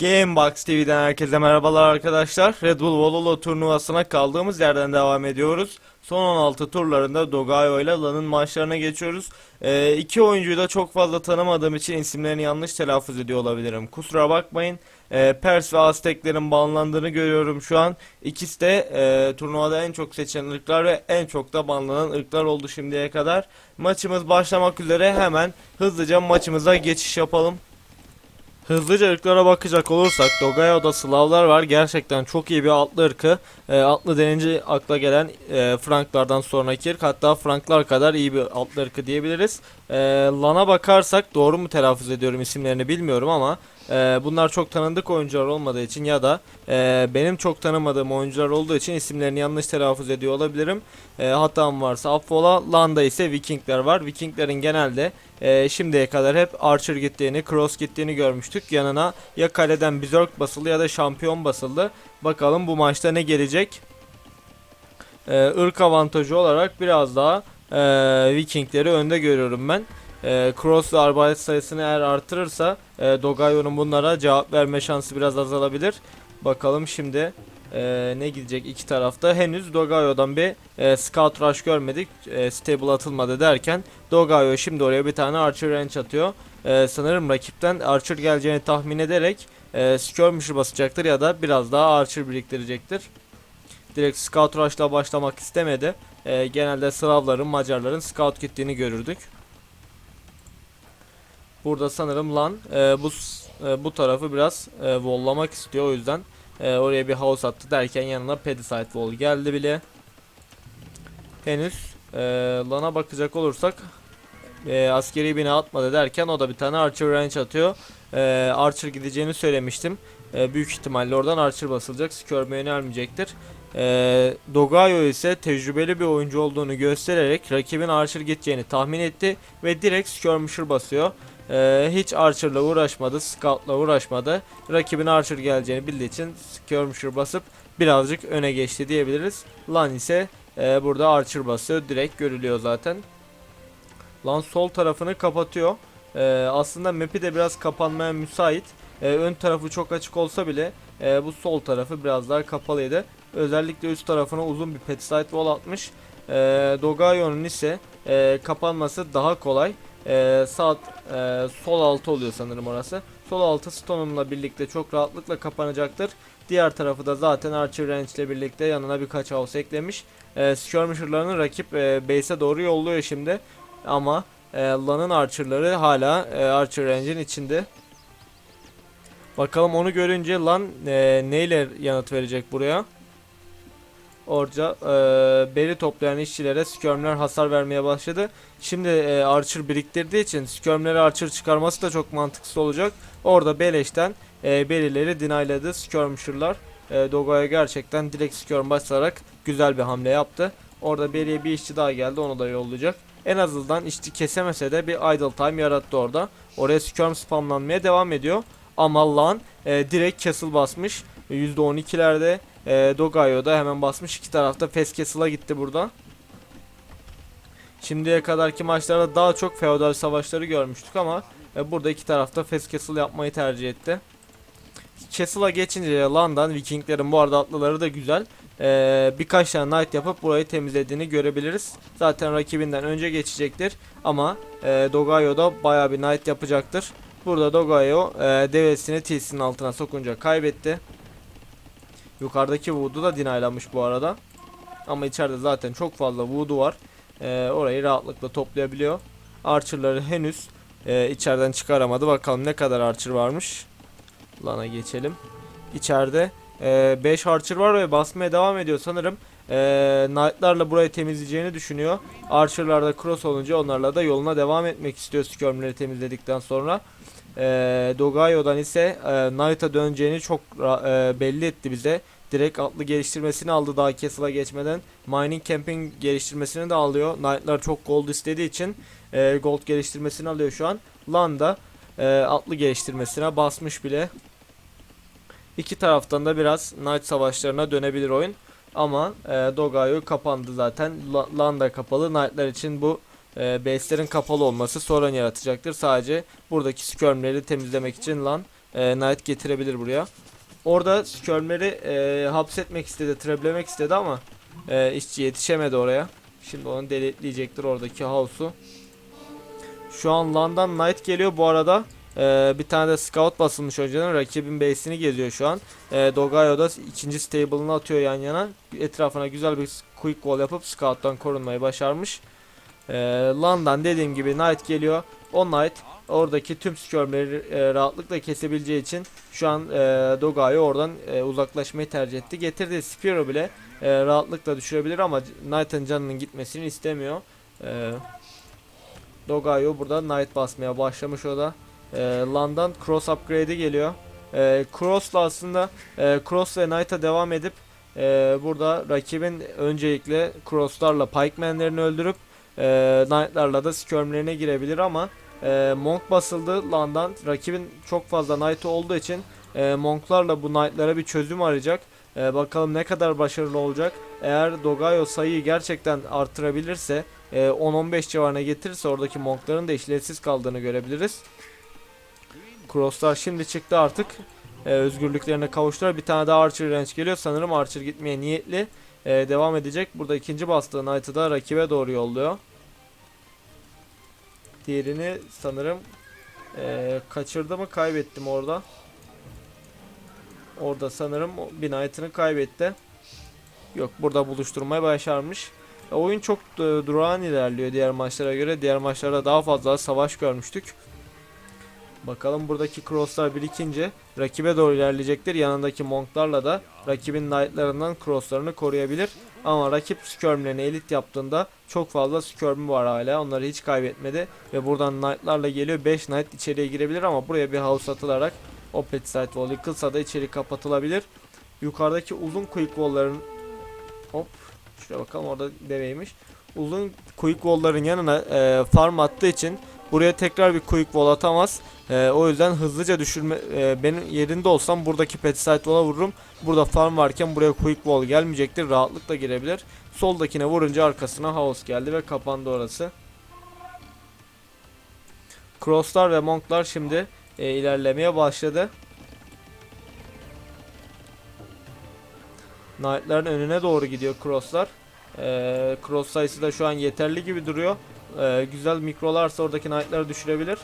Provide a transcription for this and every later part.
Gamebox TV'den herkese merhabalar arkadaşlar. Red Bull Vololo turnuvasına kaldığımız yerden devam ediyoruz. Son 16 turlarında Dogayo ile Lan'ın maçlarına geçiyoruz. Ee, iki oyuncuyu da çok fazla tanımadığım için isimlerini yanlış telaffuz ediyor olabilirim. Kusura bakmayın. Ee, Pers ve Azteklerin banlandığını görüyorum şu an. İkisi de e, turnuvada en çok seçilen ırklar ve en çok da banlanan ırklar oldu şimdiye kadar. Maçımız başlamak üzere hemen hızlıca maçımıza geçiş yapalım. Hızlıca ırklara bakacak olursak Dogayo'da Slavlar var. Gerçekten çok iyi bir atlı ırkı. E, atlı denince akla gelen e, Franklardan sonraki ırk. Hatta Franklar kadar iyi bir atlı ırkı diyebiliriz. E, Lan'a bakarsak doğru mu telaffuz ediyorum isimlerini bilmiyorum ama e, bunlar çok tanındık oyuncular olmadığı için ya da e, benim çok tanımadığım oyuncular olduğu için isimlerini yanlış telaffuz ediyor olabilirim. E, hatam varsa affola. Lan'da ise Vikingler var. Vikinglerin genelde e, şimdiye kadar hep Archer gittiğini, Cross gittiğini görmüştük. Yanına ya kaleden Berserk basıldı ya da şampiyon basıldı. Bakalım bu maçta ne gelecek? E, ırk avantajı olarak biraz daha e, Vikingleri önde görüyorum ben. E, Cross ve arbalet sayısını eğer artırırsa e, Dogayo'nun bunlara cevap verme şansı biraz azalabilir. Bakalım şimdi e, ne gidecek iki tarafta. Henüz Dogayo'dan bir e, scout rush görmedik. E, stable atılmadı derken Dogayo şimdi oraya bir tane Archer range atıyor. E, sanırım rakipten Archer geleceğini tahmin ederek e, Skirmisher basacaktır ya da biraz daha Archer biriktirecektir. Direkt Scout Rush'la başlamak istemedi. E, genelde Slavların, Macarların Scout gittiğini görürdük. Burada sanırım Lan e, bu e, bu tarafı biraz e, vollamak istiyor o yüzden e, oraya bir house attı derken yanına Pedicite Wall geldi bile. Henüz e, Lan'a bakacak olursak e, askeri bina atmadı derken o da bir tane Archer range atıyor. E, Archer gideceğini söylemiştim. E, büyük ihtimalle oradan Archer basılacak. Skirm'e yönelmeyecektir. E, Dogayo ise tecrübeli bir oyuncu olduğunu göstererek rakibin Archer gideceğini tahmin etti ve direkt Skirmisher basıyor. E, hiç Archer'la uğraşmadı, Scout'la uğraşmadı. Rakibin Archer geleceğini bildiği için Skirmisher basıp birazcık öne geçti diyebiliriz. Lan ise e, burada Archer basıyor. Direkt görülüyor zaten. Lan sol tarafını kapatıyor. E, aslında map'i de biraz kapanmaya müsait. E, ön tarafı çok açık olsa bile e, bu sol tarafı biraz daha kapalıydı. Özellikle üst tarafına uzun bir petsite wall atmış. E, Dogayo'nun ise e, kapanması daha kolay. E, sağ e, sol altı oluyor sanırım orası. Sol altı Stone'umla birlikte çok rahatlıkla kapanacaktır. Diğer tarafı da zaten Archer Range ile birlikte yanına birkaç house eklemiş. E, Skirmisher'larını rakip e, base'e doğru yolluyor şimdi. Ama e, Lan'ın Archer'ları hala e, Archer Range'in içinde. Bakalım onu görünce Lan e, neyle yanıt verecek buraya? Orca e, beri toplayan işçilere skirmler hasar vermeye başladı. Şimdi e, Archer biriktirdiği için skirmleri Archer çıkarması da çok mantıksız olacak. Orada beleşten e, berileri dinayladı skirmisher'lar. E, Dogo'ya gerçekten direkt skirm basarak güzel bir hamle yaptı. Orada beriye bir işçi daha geldi onu da yollayacak. En azından işçi kesemese de bir idle time yarattı orada. Oraya skirm spamlanmaya devam ediyor. Ama lan e, direkt castle basmış. %12'lerde e, Dogayo'da hemen basmış. iki tarafta Castle'a gitti burada. Şimdiye kadarki maçlarda daha çok feodal savaşları görmüştük ama e, burada iki tarafta Castle yapmayı tercih etti. Castle'a geçince Lan'dan Vikinglerin bu arada atlıları da güzel. E, birkaç tane knight yapıp burayı temizlediğini görebiliriz. Zaten rakibinden önce geçecektir ama e, Dogayo da baya bir knight yapacaktır. Burada Dogayo e, devesini TC'nin altına sokunca kaybetti. Yukarıdaki Wood'u da dinaylanmış bu arada. Ama içeride zaten çok fazla Wood'u var. E, orayı rahatlıkla toplayabiliyor. Archer'ları henüz e, içeriden çıkaramadı. Bakalım ne kadar Archer varmış. Lana geçelim. İçeride 5 Archer var ve basmaya devam ediyor sanırım. E, Knight'larla burayı temizleyeceğini düşünüyor. Archer'lar da cross olunca onlarla da yoluna devam etmek istiyor skirmleri temizledikten sonra. E, Dogayo'dan ise e, Knight'a döneceğini çok e, belli etti bize. Direkt atlı geliştirmesini aldı daha Castle'a geçmeden. Mining Camping geliştirmesini de alıyor. Knight'lar çok gold istediği için e, gold geliştirmesini alıyor şu an. Landa e, atlı geliştirmesine basmış bile. İki taraftan da biraz Knight savaşlarına dönebilir oyun. Ama e, Dogayo kapandı zaten. La- Landa kapalı. Knight'lar için bu e, base'lerin kapalı olması sorun yaratacaktır. Sadece buradaki skirmleri temizlemek için Lan e, Knight getirebilir buraya. Orada Skirm'leri e, hapsetmek istedi, treblemek istedi ama e, işçi yetişemedi oraya. Şimdi onu deletleyecektir oradaki house'u. Şu an Landan Knight geliyor bu arada. e, bir tane de scout basılmış önceden rakibin base'ini geziyor şu an. E, Dogayo da ikinci stable'ını atıyor yan yana. Etrafına güzel bir quick wall yapıp scout'tan korunmayı başarmış. E, Landan dediğim gibi Knight geliyor. O Knight oradaki tüm skirmleri e, rahatlıkla kesebileceği için şu an e, Dogayo oradan e, uzaklaşmayı tercih etti. Getirdiği Spear'ı bile e, rahatlıkla düşürebilir ama Knight'ın canının gitmesini istemiyor. E, Dogayo burada Knight basmaya başlamış o da. E, Landan Cross upgrade'i geliyor. E, Cross'la aslında e, Cross ve Knight'a devam edip e, burada rakibin öncelikle Cross'larla Pikeman'lerini öldürüp e, Knight'larla da Skirm'lerine girebilir ama e, Monk basıldı Landan. Rakibin çok fazla Knight olduğu için e, Monk'larla bu Knight'lara bir çözüm arayacak. E, bakalım ne kadar başarılı olacak. Eğer Dogayo sayıyı gerçekten artırabilirse e, 10-15 civarına getirirse oradaki Monk'ların da işlevsiz kaldığını görebiliriz. Cross'lar şimdi çıktı artık. E, özgürlüklerine kavuştular. Bir tane daha Archer range geliyor. Sanırım Archer gitmeye niyetli. E, devam edecek. Burada ikinci bastığı Knight'ı da rakibe doğru yolluyor. Diğerini sanırım e, kaçırdı mı kaybettim orada. Orada sanırım bir Knight'ını kaybetti. Yok burada buluşturmayı başarmış. E, oyun çok e, durağan ilerliyor diğer maçlara göre. Diğer maçlarda daha fazla savaş görmüştük. Bakalım buradaki crosslar birikince rakibe doğru ilerleyecektir. Yanındaki monklarla da rakibin knightlarından crosslarını koruyabilir. Ama rakip skirmlerini elit yaptığında çok fazla skirmi var hala. Onları hiç kaybetmedi. Ve buradan knightlarla geliyor. 5 knight içeriye girebilir ama buraya bir house atılarak o pet site wall yıkılsa da içeri kapatılabilir. Yukarıdaki uzun quick wall'ların hop şuraya bakalım orada deveymiş. Uzun quick wall'ların yanına e, farm attığı için buraya tekrar bir quick wall atamaz. E, o yüzden hızlıca düşürme e, benim yerinde olsam buradaki pet site wall'a vururum. Burada farm varken buraya quick wall gelmeyecektir. Rahatlıkla girebilir. Soldakine vurunca arkasına house geldi ve kapandı orası. Crosslar ve monklar şimdi e, ilerlemeye başladı. Knight'ların önüne doğru gidiyor crosslar. E, cross sayısı da şu an yeterli gibi duruyor. E, güzel mikrolarsa oradaki knight'ları düşürebilir.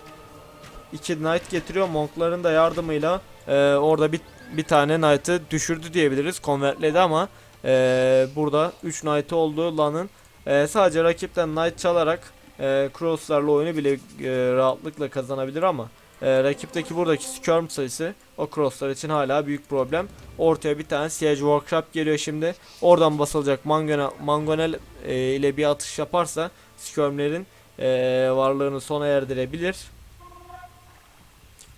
İki knight getiriyor. Monkların da yardımıyla e, orada bir, bir tane knight'ı düşürdü diyebiliriz. Convertledi ama e, burada 3 knight oldu Lan'ın. E, sadece rakipten knight çalarak e, crosslarla oyunu bile e, rahatlıkla kazanabilir ama e, rakipteki buradaki skirm sayısı o crosslar için hala büyük problem. Ortaya bir tane Siege Workshop geliyor şimdi. Oradan basılacak Mangonel, Mangonel e, ile bir atış yaparsa skirmlerin e, varlığını sona erdirebilir.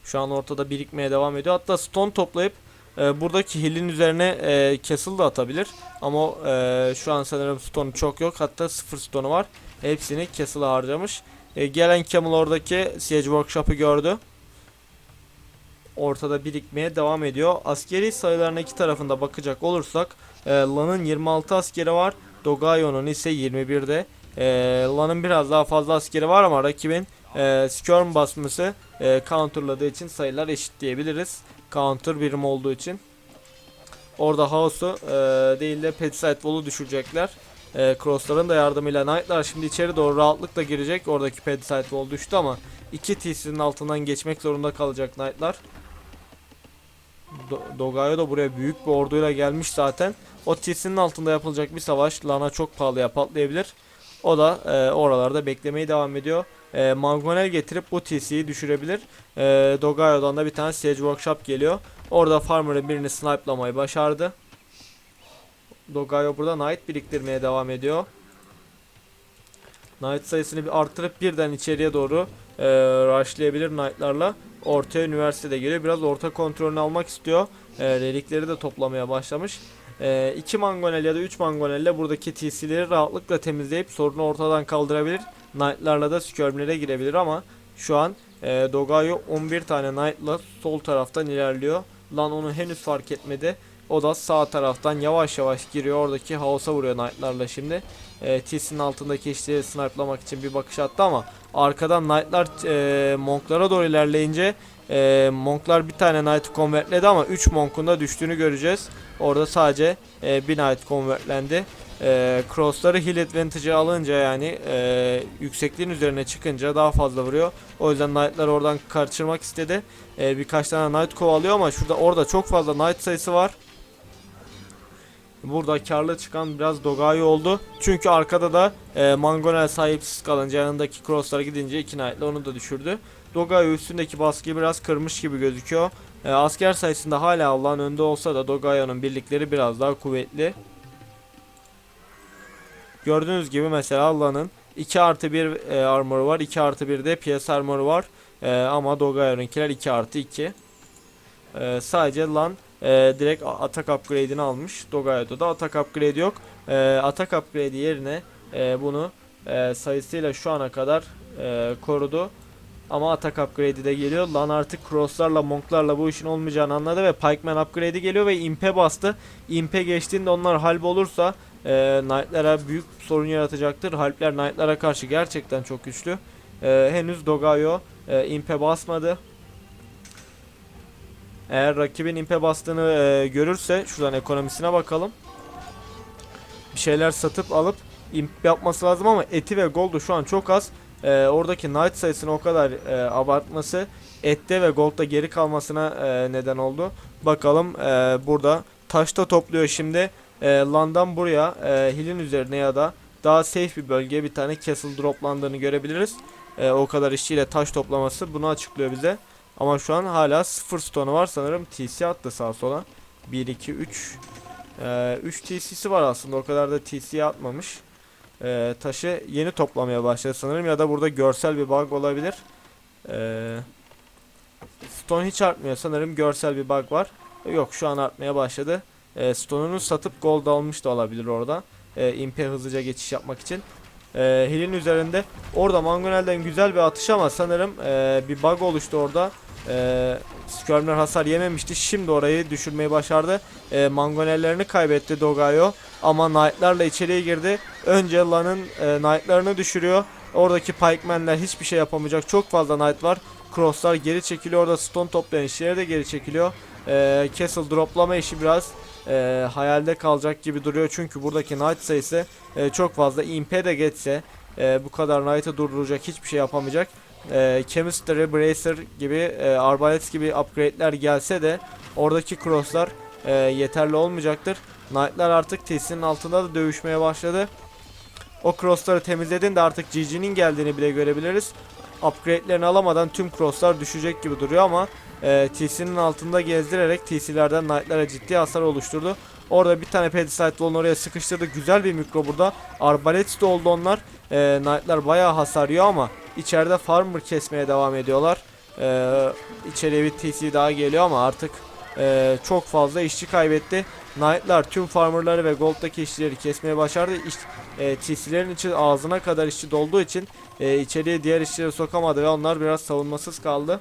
Şu an ortada birikmeye devam ediyor. Hatta stone toplayıp e, buradaki hill'in üzerine e, castle da atabilir. Ama e, şu an sanırım stone çok yok. Hatta sıfır stone'u var. Hepsini castle'a harcamış. E, gelen Camel oradaki Siege Workshop'ı gördü. Ortada birikmeye devam ediyor. Askeri sayılarına iki tarafında bakacak olursak e, Lan'ın 26 askeri var. Dogayo'nun ise 21'de. E, Lan'ın biraz daha fazla askeri var ama rakibin e, Skirm basması e, counterladığı için sayılar eşit diyebiliriz. Counter birim olduğu için. Orada House'u e, değil de Pet Site Wall'u düşürecekler. E, Cross'ların da yardımıyla Knight'lar şimdi içeri doğru rahatlıkla girecek. Oradaki Pet Site Wall düştü ama iki TC'nin altından geçmek zorunda kalacak Knight'lar. Do Dogayo da buraya büyük bir orduyla gelmiş zaten. O TC'nin altında yapılacak bir savaş Lana çok pahalıya patlayabilir. O da e, oralarda beklemeye devam ediyor. E, Mangonel getirip bu TC'yi düşürebilir. E, Dogayo'dan da bir tane Siege Workshop geliyor. Orada Farmer'ın birini snipelamayı başardı. Dogayo burada Knight biriktirmeye devam ediyor. Knight sayısını bir arttırıp birden içeriye doğru e, rushlayabilir Knight'larla. Ortaya üniversitede geliyor. Biraz orta kontrolünü almak istiyor. E, relikleri de toplamaya başlamış. 2 mangonel ya da 3 mangonelle buradaki TC'leri rahatlıkla temizleyip sorunu ortadan kaldırabilir. Knight'larla da skirmlere girebilir ama şu an e, Dogayo 11 tane Knight'la sol taraftan ilerliyor. Lan onu henüz fark etmedi. O da sağ taraftan yavaş yavaş giriyor. Oradaki House'a vuruyor Knight'larla şimdi. E, TC'nin altındaki işleri snipelamak için bir bakış attı ama arkadan Knight'lar e, Monk'lara doğru ilerleyince E, Monklar bir tane Knight'ı convertledi ama 3 Monk'un da düştüğünü göreceğiz. Orada sadece e, bir Knight convertlendi. E, crossları heal advantage'ı alınca yani e, yüksekliğin üzerine çıkınca daha fazla vuruyor. O yüzden Knight'lar oradan kaçırmak istedi. E, birkaç tane Knight kovalıyor ama şurada orada çok fazla Knight sayısı var. Burada karlı çıkan biraz Dogai oldu. Çünkü arkada da e, Mangonel sahipsiz kalınca yanındaki crosslara gidince iki Knight'la onu da düşürdü. Dogai üstündeki baskıyı biraz kırmış gibi gözüküyor. E, asker sayısında hala Allah'ın önde olsa da Dogai'nin birlikleri biraz daha kuvvetli. Gördüğünüz gibi mesela Allah'ın 2 artı 1 e, armoru var. 2 artı 1 de PS armoru var. E, ama Dogai'ninkiler 2 artı 2. E, sadece lan e, direkt atak upgrade'ini almış. Dogai'de da atak upgrade yok. E, atak upgrade yerine e, bunu e, sayısıyla şu ana kadar e, korudu. Ama atak upgrade'i de geliyor. Lan artık crosslarla monklarla bu işin olmayacağını anladı ve Pikeman upgrade'i geliyor ve imp'e bastı. Imp'e geçtiğinde onlar halb olursa e, Knight'lara büyük sorun yaratacaktır. Halpler Knight'lara karşı gerçekten çok güçlü. E, henüz Dogayo e, imp'e basmadı. Eğer rakibin impe bastığını e, görürse şuradan ekonomisine bakalım. Bir şeyler satıp alıp imp yapması lazım ama eti ve goldu şu an çok az. E, oradaki knight sayısını o kadar e, abartması ette ve goldda geri kalmasına e, neden oldu. Bakalım e, burada taşta topluyor şimdi. E, landan buraya e, hillin üzerine ya da daha safe bir bölgeye bir tane castle droplandığını görebiliriz. E, o kadar işçiyle taş toplaması bunu açıklıyor bize. Ama şu an hala 0 stone'u var sanırım. TC attı sağa sola. 1, 2, 3. Ee, 3 TC'si var aslında. O kadar da TC atmamış. Ee, taşı yeni toplamaya başladı sanırım. Ya da burada görsel bir bug olabilir. Ee, stone hiç artmıyor sanırım. Görsel bir bug var. Yok şu an artmaya başladı. Ee, stone'unu satıp gold almış da olabilir orada. Ee, imp'e hızlıca geçiş yapmak için. Ee, Hill'in üzerinde. Orada Mangonel'den güzel bir atış ama sanırım ee, bir bug oluştu orada. Ee, Skirmler hasar yememişti. Şimdi orayı düşürmeyi başardı. Ee, mangonellerini kaybetti Dogayo. Ama Knight'larla içeriye girdi. Önce Lan'ın e, Knight'larını düşürüyor. Oradaki Pikemenler hiçbir şey yapamayacak. Çok fazla Knight var. Crosslar geri çekiliyor. Orada stone toplayan işleri de geri çekiliyor. Ee, Castle droplama işi biraz e, hayalde kalacak gibi duruyor. Çünkü buradaki Knight sayısı e, çok fazla. Imp'e de geçse e, bu kadar Knight'ı durduracak hiçbir şey yapamayacak e, Chemistry, Bracer gibi, e, Arbalest gibi upgrade'ler gelse de oradaki crosslar e, yeterli olmayacaktır. Knight'lar artık TC'nin altında da dövüşmeye başladı. O crossları temizlediğinde artık GG'nin geldiğini bile görebiliriz. Upgrade'lerini alamadan tüm crosslar düşecek gibi duruyor ama e, TC'nin altında gezdirerek TC'lerden Knight'lara ciddi hasar oluşturdu. Orada bir tane Pedicite Wall'un oraya sıkıştırdı. Güzel bir mikro burada. Arbalets de oldu onlar. E, Knight'lar bayağı hasar yiyor ama içeride Farmer kesmeye devam ediyorlar. E, içeriye bir TC daha geliyor ama artık e, çok fazla işçi kaybetti. Knight'lar tüm farmerları ve gold'daki işçileri kesmeye başardı. İş, e, TC'lerin için ağzına kadar işçi dolduğu için e, içeriye diğer işçileri sokamadı ve onlar biraz savunmasız kaldı.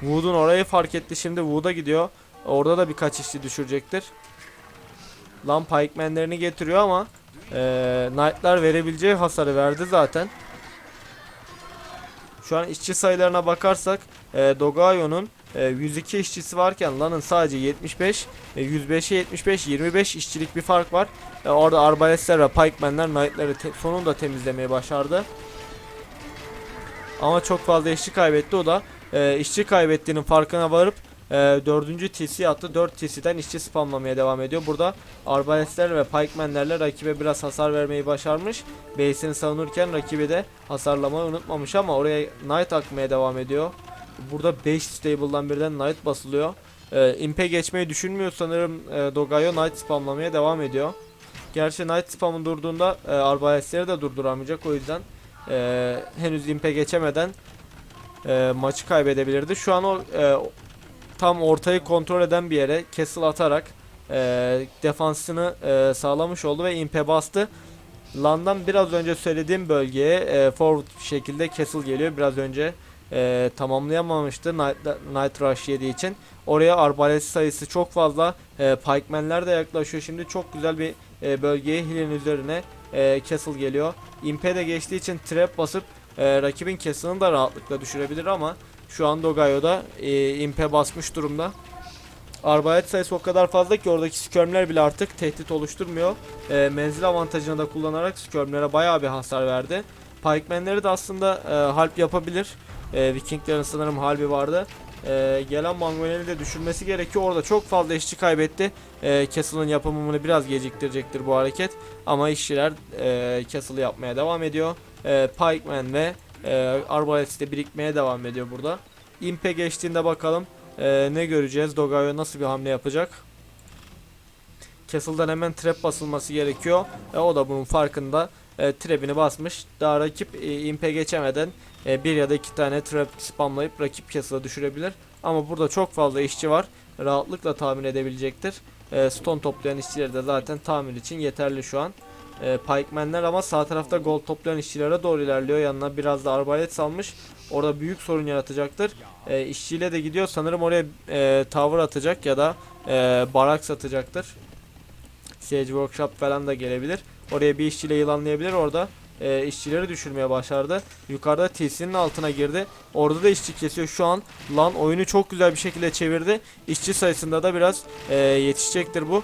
Wood'un orayı fark etti. Şimdi Wood'a gidiyor. Orada da birkaç işçi düşürecektir. Lan pikemenlerini getiriyor ama e, Knight'lar verebileceği hasarı verdi zaten. Şu an işçi sayılarına bakarsak e, Dogayo'nun e, 102 işçisi varken Lan'ın sadece 75 e, 105'e 75 25 işçilik bir fark var. E, orada arbalestler ve pikemenler Knight'ları te sonunda temizlemeye başardı. Ama çok fazla işçi kaybetti o da e, işçi kaybettiğinin farkına varıp e, 4. TC attı. 4 TC'den işçi spamlamaya devam ediyor. Burada arbalestler ve pikemenlerle rakibe biraz hasar vermeyi başarmış. Base'ini savunurken rakibi de hasarlamayı unutmamış ama oraya Knight akmaya devam ediyor. Burada 5 stable'dan birden Knight basılıyor. E, Imp'e geçmeyi düşünmüyor sanırım e, Dogayo Knight spamlamaya devam ediyor. Gerçi Knight spamı durduğunda e, arbalestleri de durduramayacak o yüzden e, henüz Imp'e geçemeden e, maçı kaybedebilirdi. Şu an o e, tam ortayı kontrol eden bir yere castle atarak e, defansını e, sağlamış oldu ve imp'e bastı. Land'dan biraz önce söylediğim bölgeye e, forward şekilde castle geliyor. Biraz önce e, tamamlayamamıştı Night, Night Rush yediği için. Oraya arbalet sayısı çok fazla. E, Pikemenler de yaklaşıyor. Şimdi çok güzel bir e, bölgeye Hill'in üzerine e, castle geliyor. Imp'e de geçtiği için trap basıp e, rakibin castle'ını da rahatlıkla düşürebilir ama Şu an Dogayo'da e, impe basmış durumda. Arbalet sayısı o kadar fazla ki oradaki skirmler bile artık tehdit oluşturmuyor. E, menzil avantajını da kullanarak skirmlere bayağı bir hasar verdi. Pikeman'leri de aslında e, halp yapabilir. E, Vikinglerin sanırım halbi vardı. E, gelen Mangonel'i de düşürmesi gerekiyor. Orada çok fazla işçi kaybetti. E, Castle'ın yapımını biraz geciktirecektir bu hareket. Ama işçiler e, Castle'ı yapmaya devam ediyor. E, Pikeman ve e, Arbalets de birikmeye devam ediyor burada. Impe geçtiğinde bakalım e, ne göreceğiz. Dogayo nasıl bir hamle yapacak. Castle'dan hemen trap basılması gerekiyor. E, o da bunun farkında. E, trap'ini basmış. Daha rakip e, impe geçemeden e, bir ya da iki tane trap spamlayıp rakip Castle'ı düşürebilir. Ama burada çok fazla işçi var. Rahatlıkla tahmin edebilecektir. E, stone toplayan işçileri de zaten tamir için yeterli şu an. E, Pikeman'ler ama sağ tarafta gold toplayan işçilere doğru ilerliyor. Yanına biraz da arbalet salmış. Orada büyük sorun yaratacaktır. E, işçiyle de gidiyor. Sanırım oraya e, tower atacak ya da e, barak satacaktır. Siege Workshop falan da gelebilir. Oraya bir işçiyle yılanlayabilir. Orada e, işçileri düşürmeye başardı. Yukarıda TC'nin altına girdi. Orada da işçi kesiyor. Şu an lan oyunu çok güzel bir şekilde çevirdi. İşçi sayısında da biraz e, yetişecektir bu.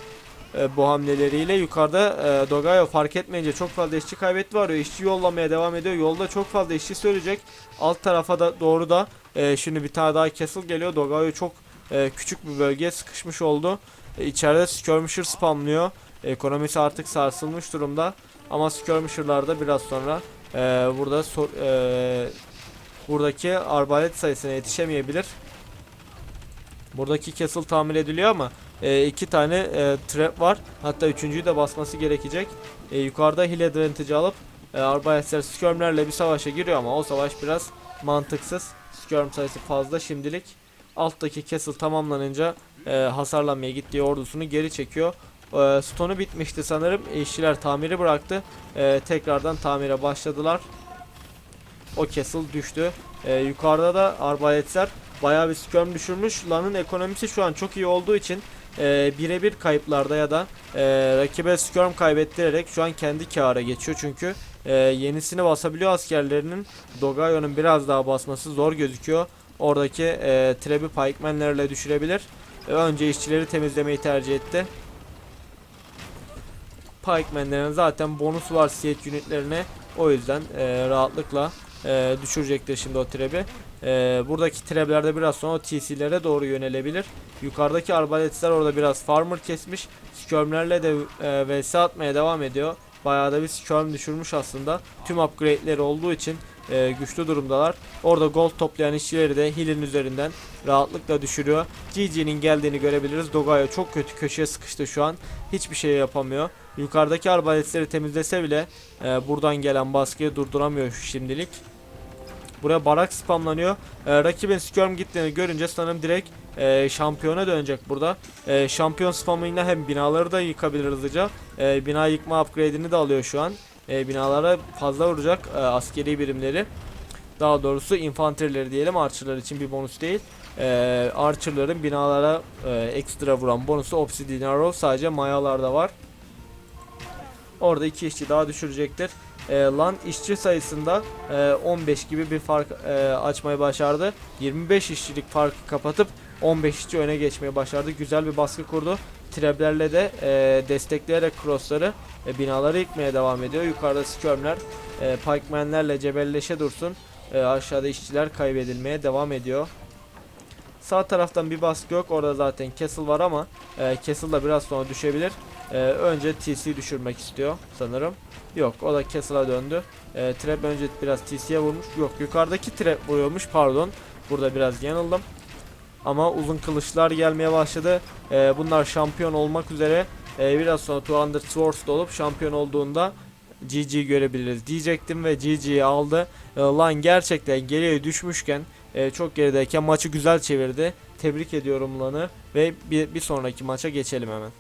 E, bu hamleleriyle yukarıda e, Dogayo fark etmeyince çok fazla işçi kaybetti var. İşçi yollamaya devam ediyor. Yolda çok fazla işçi söyleyecek. Alt tarafa da doğru da e, şimdi bir tane daha castle geliyor. Dogayo çok e, küçük bir bölgeye sıkışmış oldu. E, içeride skirmisher spamlıyor. Ekonomisi artık sarsılmış durumda. Ama skirmisher'lar da biraz sonra e, burada sor, e, buradaki arbalet sayısına yetişemeyebilir. Buradaki castle tamir ediliyor ama e, iki tane e, trap var. Hatta üçüncüyü de basması gerekecek. E, yukarıda hill advantage alıp e, arbaletler skirmlerle bir savaşa giriyor ama o savaş biraz mantıksız. Skirm sayısı fazla şimdilik. Alttaki castle tamamlanınca e, hasarlanmaya gittiği ordusunu geri çekiyor. E, Stone'u bitmişti sanırım. İşçiler tamiri bıraktı. E, tekrardan tamire başladılar. O castle düştü. E, yukarıda da arbaletler bayağı bir skirm düşürmüş. Lan'ın ekonomisi şu an çok iyi olduğu için e, birebir kayıplarda ya da e, rakibe skirm kaybettirerek şu an kendi kâra geçiyor. Çünkü e, yenisini basabiliyor askerlerinin. Dogayo'nun biraz daha basması zor gözüküyor. Oradaki e, trebi pikemanlerle düşürebilir. E, önce işçileri temizlemeyi tercih etti. Pikeman'lerin zaten bonusu var siyet unitlerine. O yüzden e, rahatlıkla e, düşürecektir şimdi o trebi. E, buradaki treblerde biraz sonra TC'lere doğru yönelebilir. Yukarıdaki arbaletler orada biraz farmer kesmiş. Skirmlerle de e, vs atmaya devam ediyor. Bayağı da bir skirm düşürmüş aslında. Tüm upgrade'leri olduğu için e, güçlü durumdalar. Orada gold toplayan işçileri de heal'in üzerinden rahatlıkla düşürüyor. GG'nin geldiğini görebiliriz. Dogayo çok kötü köşeye sıkıştı şu an. Hiçbir şey yapamıyor. Yukarıdaki arbaletleri temizlese bile e, buradan gelen baskıyı durduramıyor şimdilik. Buraya barak spamlanıyor. E, rakibin skirm gittiğini görünce sanırım direkt e, şampiyona dönecek burada. E, şampiyon spamıyla hem binaları da yıkabilir hızlıca. E, bina yıkma upgrade'ini de alıyor şu an. E, binalara fazla vuracak e, askeri birimleri. Daha doğrusu infanterileri diyelim archerlar için bir bonus değil. E, archerların binalara e, ekstra vuran bonusu obsidian arrow sadece mayalarda var. Orada iki işçi daha düşürecektir. E, lan işçi sayısında e, 15 gibi bir fark e, açmayı başardı. 25 işçilik farkı kapatıp 15 işçi öne geçmeyi başardı. Güzel bir baskı kurdu. Treblerle de e, destekleyerek crossları e, binaları yıkmaya devam ediyor. Yukarıda skirmler e, pikemanlerle cebelleşe dursun. E, aşağıda işçiler kaybedilmeye devam ediyor. Sağ taraftan bir baskı yok. Orada zaten Castle var ama e, Castle da biraz sonra düşebilir. E, önce TC düşürmek istiyor sanırım. Yok o da Castle'a döndü. E, trap önce biraz TC'ye vurmuş. Yok yukarıdaki trap vuruyormuş pardon. Burada biraz yanıldım. Ama uzun kılıçlar gelmeye başladı. E, bunlar şampiyon olmak üzere. E, biraz sonra 200 Swords olup şampiyon olduğunda GG görebiliriz diyecektim ve GG'yi aldı. E, lan gerçekten geriye düşmüşken e, çok gerideyken maçı güzel çevirdi. Tebrik ediyorum Lan'ı ve bir, bir sonraki maça geçelim hemen.